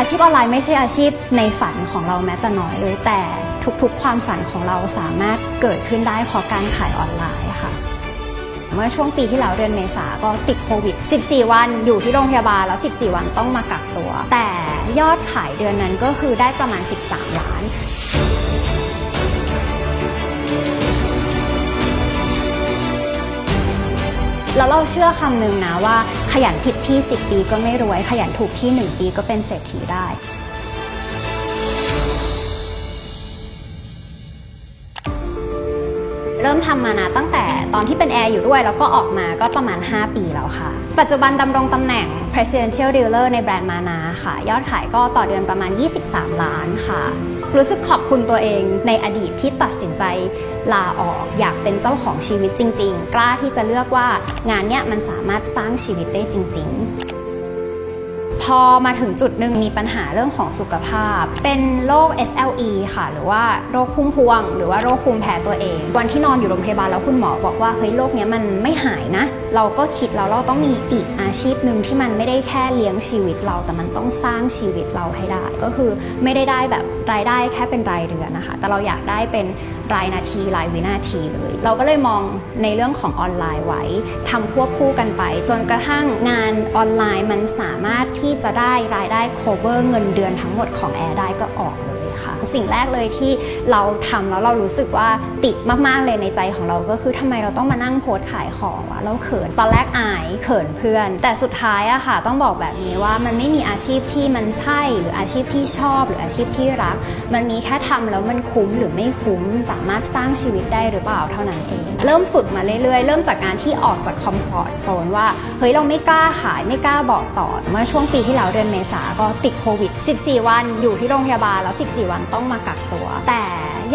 อาชีพออนไลน์ไม่ใช่อาชีพในฝันของเราแม้แต่น้อยเลย แต่ทุกๆ ความฝันของเราสามารถเกิดขึ้นได้เพราะการขายออนไลน์ค่ะ เมื่อช่วงปีที่แล้วเดือนเมษาก็ติดโควิด 14 วันอยู่ที่โรงพยาบาลแล้ว 14 วันต้องมากักตัว แต่ยอดขายเดือนนั้นก็คือได้ประมาณ 13 ล้าน แล้วเราเชื่อคำหนึ่งนะว่า ขยันผิดที่ 10 ปีก็ไม่รวย ขยันถูกที่ 1 ปีก็เป็นเศรษฐีได้ เริ่มทำมานะตั้งแต่ตอนที่เป็นแอร์อยู่ด้วยแล้วก็ออกมาก็ประมาณ 5 ปีแล้วค่ะ ปัจจุบันดำรงตำแหน่ง Presidential Dealer ในแบรนด์มานาค่ะ ยอดขายก็ต่อเดือนประมาณ 23 ล้านค่ะรู้สึกขอบคุณตัวเองในอดีตที่ตัดสินใจลาออกอยากเป็นเจ้าของชีวิตจริง ๆ กล้าที่จะเลือกว่างานเนี้ยมันสามารถสร้างชีวิตได้จริง ๆ อมาถึงจุดหนึ่งมีปัญหาเรื่องของสุขภาพ เป็นโรค SLE ค่ะ หรือว่าโรคพุ่มพวง หรือว่าโรคภูมิแพ้ตัวเอง วันที่นอนอยู่โรงพยาบาลแล้วคุณหมอบอกว่าเฮ้ยโรคเนี้ยมันไม่หายนะ เราก็คิดแล้วเราต้องมีอีกอาชีพหนึ่งที่มันไม่ได้แค่เลี้ยงชีวิตเรา แต่มันต้องสร้างชีวิตเราให้ได้ ก็คือไม่ได้ได้แบบรายได้แค่เป็นรายเดือนนะคะ แต่เราอยากได้เป็น รายนาทีรายวินาทีเลย เราก็เลยมองในเรื่องของออนไลน์ไว้ทำควบคู่กันไป จนกระทั่งงานออนไลน์มันสามารถที่จะได้รายได้ cover เงินเดือนทั้งหมดของแอร์ได้ก็ออกเลย ค่ะ สิ่งแรกเลยที่เราทำแล้วเรารู้สึกว่าติดมากๆเลยในใจของเราก็คือทำไมเราต้องมานั่งโพสขายของวะเราเขินตอนแรกอายเขินเพื่อน แต่สุดท้ายอะค่ะ ต้องบอกแบบนี้ว่ามันไม่มีอาชีพที่มันใช่ หรืออาชีพที่ชอบ หรืออาชีพที่รัก มันมีแค่ทำแล้วมันคุ้มหรือไม่คุ้มสามารถสร้างชีวิตได้หรือเปล่าเท่านั้นเอง เริ่มฝึกมาเรื่อยๆ เริ่มจากการที่ออกจากคอมฟอร์ตโซนว่า เฮ้ย เราไม่กล้าขายไม่กล้าบอกต่อ เมื่อช่วงปีที่แล้วเดือนเมษาก็ติดโควิด 14 วันอยู่ที่โรงพยาบาลแล้ว 14 วันต้องมากักตัว แต่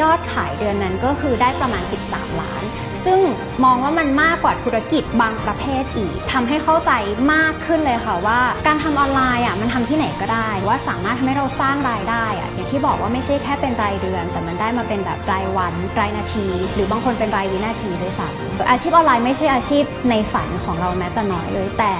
ยอดขายเดือนนั้นก็คือได้ประมาณ 13 ล้าน ซึ่งมองว่ามันมากกว่าธุรกิจบางประเภทอีกทำให้เข้าใจมากขึ้นเลยค่ะว่า การทำออนไลน์อะมันทำที่ไหนก็ได้ ว่าสามารถทำให้เราสร้างรายได้อะอย่างที่บอกว่าไม่ใช่แค่เป็นรายเดือน แต่มันได้มาเป็นแบบรายวันรายนาที หรือบางคนเป็นรายวินาทีด้วยซ้ำอาชีพออนไลน์ไม่ใช่อาชีพในฝันของเราแม้แต่น้อยเลยแต่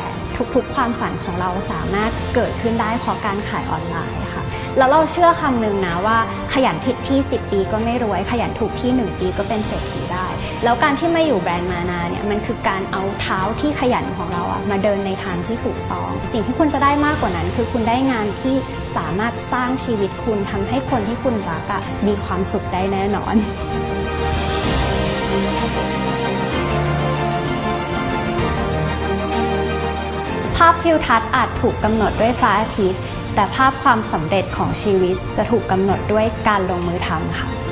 ทุกๆ ความฝันของเราสามารถเกิดขึ้นได้เพราะการขายออนไลน์ค่ะ แล้วเราเชื่อคำหนึ่งนะว่าขยันผิดที่ 10 ปีก็ไม่รวย ขยันถูกที่ 1 ปีก็เป็นเศรษฐีได้ แล้วการที่มาอยู่แบรนด์มานาเนี่ยมันคือการเอาเท้าที่ขยันของเราอะมาเดินในทางที่ถูกต้อง สิ่งที่คุณจะได้มากกว่านั้น คือคุณได้งานที่สามารถสร้างชีวิตคุณทำให้คนที่คุณรักอะมีความสุขได้แน่นอนาพทิวทัศน์อาจถูกกำหนดด้วยพระอาทิตย์ แต่ภาพความสำเร็จของชีวิตจะถูกกำหนดด้วยการลงมือทำค่ะ